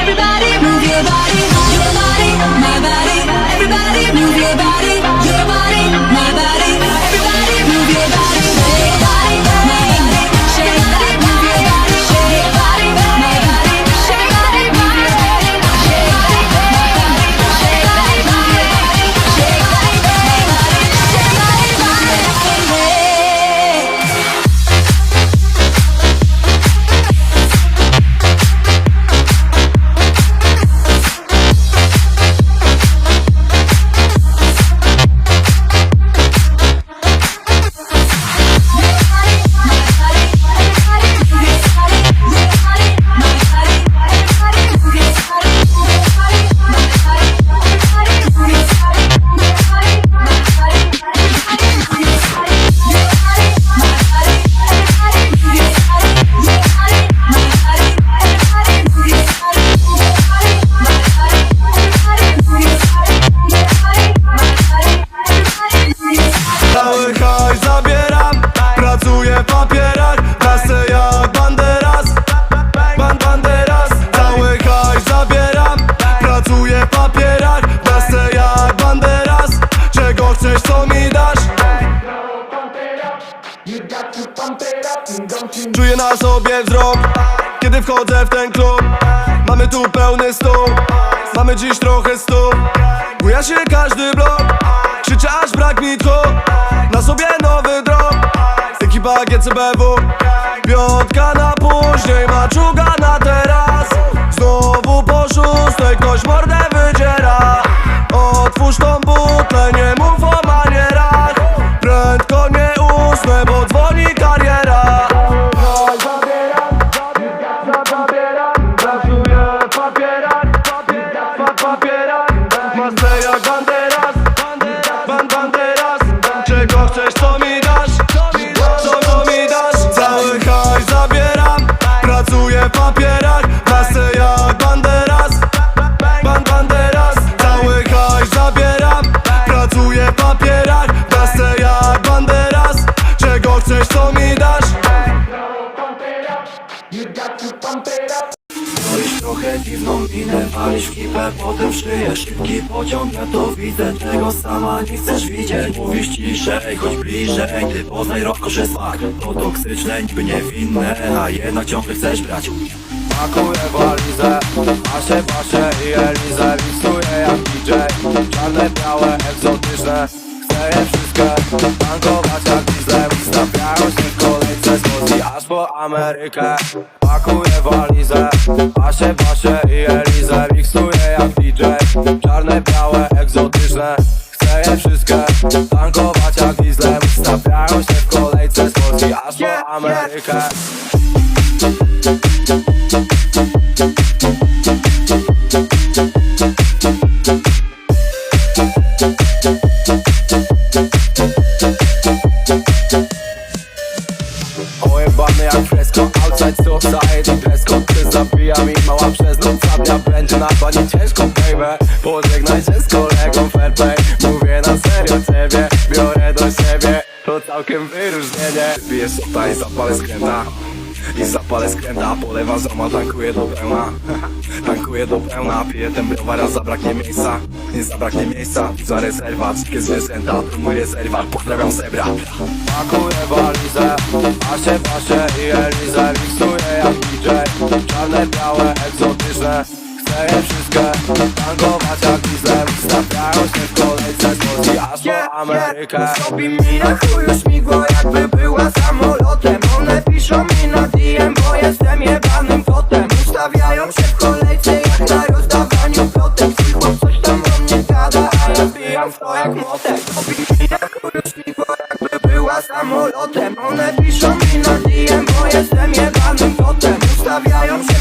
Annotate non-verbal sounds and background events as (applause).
everybody move your body. Your body, my body, everybody move your body. Your body, Czuję na sobie wzrok Kiedy wchodzę w ten klub. Mamy tu pełny stół Mamy dziś trochę stół Buja się każdy blok Krzyczę aż brak mi tchu. Na sobie nowy drop Ekipa GCBW Piątka na później Maczuga na teraz. Znowu po szóstej Ktoś mordę wydziera. Otwórz tą butlę Nie minę, walisz w kipę, potem szyjesz Szybki pociąg, ja to widzę, czego sama nie chcesz widzieć. Mówisz ciszej, chodź bliżej, ty poznaj rozkosz smak. To toksyczne, niby niewinne, a jednak ciągle chcesz brać. Pakuję walizę, paszę, paszę i Elizę Miksuję jak DJ, czarne, białe, egzotyczne Chcę je wszystkie, tankować jak dieslem Stawiają się w kolejce z Polski aż po Amerykę. Pakuję walizę, paszę, paszę czarne, białe, egzotyczne. Chcę je wszystkie, tankować jak dieslem Stawiają się w kolejce z Polski aż po Amerykę. Ojebany jak fresko, outside society Dress code ty zabija mi mała przez noc Zabia będzie na pani ciężko się z kolegą fair play. Mówię na serio ciebie, biorę do siebie. To całkiem wyróżnienie. Piję sota i zapalę skręta. I zapalę skręta, polewa zoma, tankuję do pełna. (laughs) Tankuję do pełna, piję ten browar, zabraknie miejsca. Nie zabraknie miejsca, za rezerwat, dzikie zwierzęta To mój rezerwat, pozdrawiam zebra Pakuję walizę, paszę, paszę i Elizę Miksuję jak DJ, czarne, białe, egzotyczne przeje wszystkie Tankować jak diesel Stawiają się w kolejce z Rosji aż po Amerykę. Zrobi mi na chuju śmigło jakby była samolotem. One piszą mi na DM, bo jestem jebanym kotem. Ustawiają się w kolejce jak na rozdawaniu plotek. Twój chłop coś tam do mnie gada, a ja bijam w to jak młotek Zrobi mi na chuju śmigło jakby była samolotem. One piszą mi na DM, bo jestem jebanym kotem. Ustawiają się